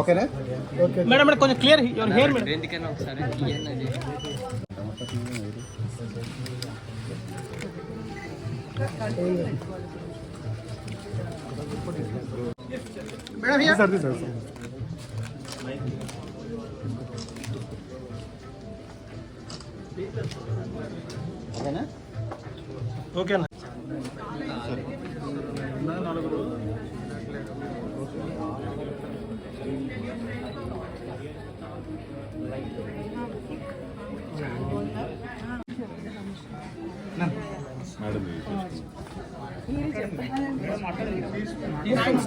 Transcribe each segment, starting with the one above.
ఓకేనా? Madam madam కొంచెం clear your hair madam. ఎందుకన్నా ఒకసారి మేడం here. ఓకేనా ఓకేనా? Thanks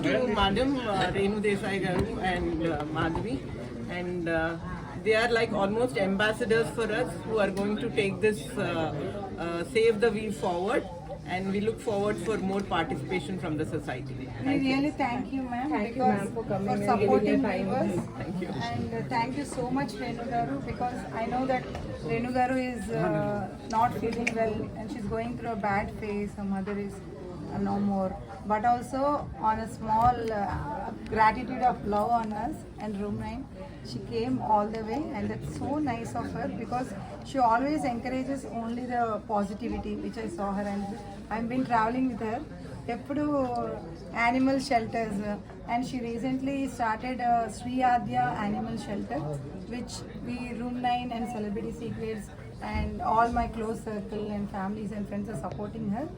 to Madam uh, Renu Desai Garu and Madhavi. And they are like almost ambassadors for us who are going to take this uh, uh, Save the Wheel forward. And we look forward for more participation from the society. We really thank you, ma'am, because for supporting viewers. Thank you. And uh, thank you so much, Renu Garu, because I know that Renu Garu is uh, not feeling well and she's going through a bad phase. Her mother is no more. But also on a small uh, gratitude of love on us and Room 9, she came all the way and that's so nice of her because she always encourages only the positivity which I saw her and I've been traveling with her. ఎప్పుడు animal shelters and she recently started Shri Aadya animal shelter which we room nine and celebrity secrets and all my close circle and families and friends are supporting her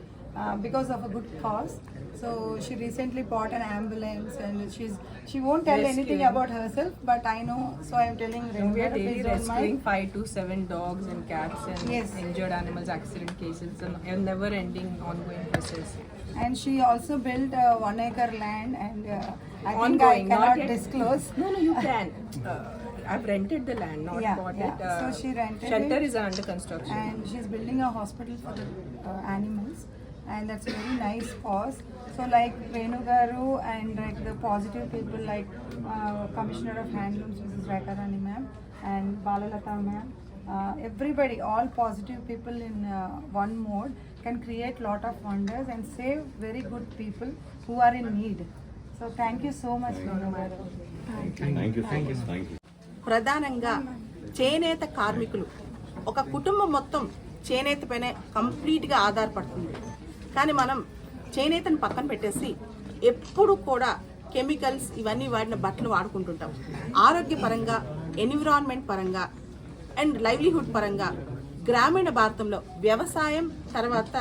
because of a good cause. So she recently bought an ambulance and she's she won't tell anything about herself, but I know. So I'm telling We are daily rescuing five to seven dogs and cats and Yes. injured animals, accident cases, and a never-ending ongoing process. And she also built a one acre land and uh, I think I Ongoing, not cannot disclose. No, no, you can. Uh, I've rented the land, not Yeah, bought yeah. it. Uh, So she rented Shelter it. is under construction. and she's building a hospital for the uh, animals and that's very nice cause so like Venu garu and like the positive people like commissioner of handlooms Mrs Rekharani ma'am and Balalatha ma'am everybody all positive people in one mode can create lot of wonders and save very good people who are in need so thank you so much Venu garu ప్రధానంగా చేనేత కార్మికులు. ఒక కుటుంబం మొత్తం చేనేత పైన కంప్లీట్గా ఆధారపడుతుంది. కానీ మనం చేనేతను పక్కన పెట్టేసి ఎప్పుడు కూడా కెమికల్స్ ఇవన్నీ వాడిన బట్టలు వాడుకుంటుంటాం. ఆరోగ్యపరంగా ఎన్విరాన్మెంట్ పరంగా అండ్ లైవ్లీహుడ్ పరంగా గ్రామీణ భారతంలో వ్యవసాయం తర్వాత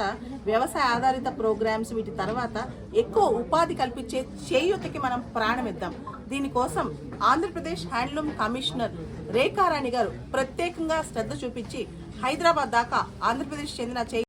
వ్యవసాయ ఆధారిత ప్రోగ్రామ్స్ వీటి తర్వాత ఎక్కువ ఉపాధి కల్పించే చేయూతకి మనం ప్రాణం ఇద్దాం దీనికోసం ఆంధ్రప్రదేశ్ హ్యాండ్లూమ్ కమిషనర్ రేఖారాణి గారు ప్రత్యేకంగా శ్రద్ధ చూపించి హైదరాబాద్ దాకా ఆంధ్రప్రదేశ్ చెందిన చేయి